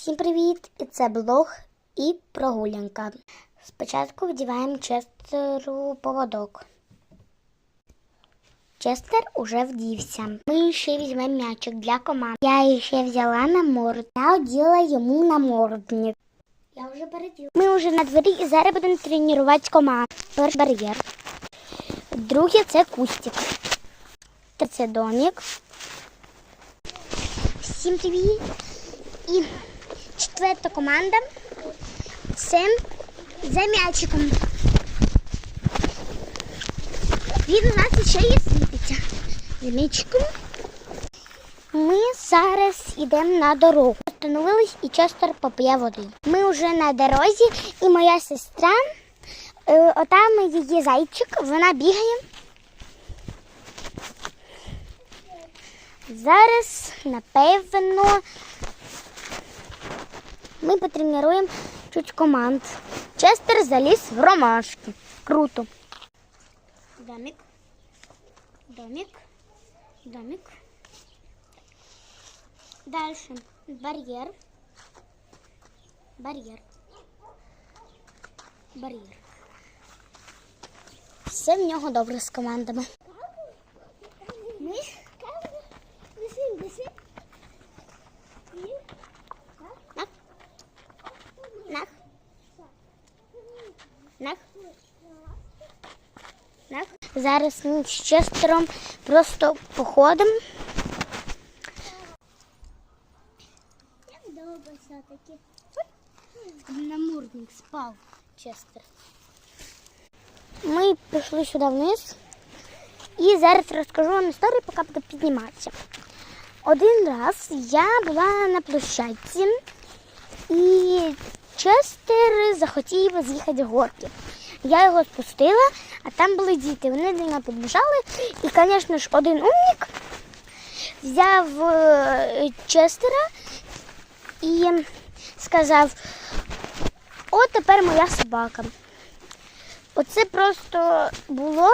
Всім привіт! І це блог і прогулянка. Спочатку вдіваємо Честеру поводок. Честер уже вдівся. Ми ще візьмемо м'ячик для команд. Я ще взяла на морд. Я оділа йому намордник. Я вже переділа. Ми вже на дворі і зараз будемо тренувати команду. Перший бар'єр. Другий це кустик. Це домик. Всім привіт! Четверта команда це за м'ячиком. Він у нас ще є світиться. За м'ячиком. Ми зараз йдемо на дорогу. Остановились і Честер поп'є води. Ми вже на дорозі, і моя сестра, е, отам її зайчик, вона бігає. Зараз, напевно, ми потренуємо чуть команд. Честер заліз в ромашки. Круто. Домик. Домик. Домик. Дальше. Бар'єр. Бар'єр. Бар'єр. Все в нього добре з командами. Ми Нах. Нах. Нах. Нах. Зараз ми з Честером просто походимо. Як довго все-таки? Намурник спав Честер. Ми пішли сюди вниз. І зараз розкажу вам історію, поки буду підніматися. Один раз я була на площадці і Честер захотів з'їхати з горки. Я його спустила, а там були діти. Вони до мене підбіжали. І, звісно ж, один умник взяв е, Честера і сказав: о, тепер моя собака. Оце просто було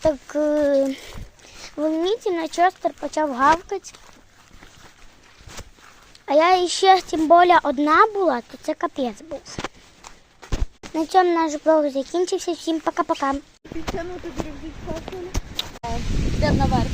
так. е, Волнительно Честер почав гавкати. А я ще тим більше одна була, то це капець був. На цьому наш блог закінчився. Всім пока-пока. Підтягнути берегіть фасоль. Йдемо наверх.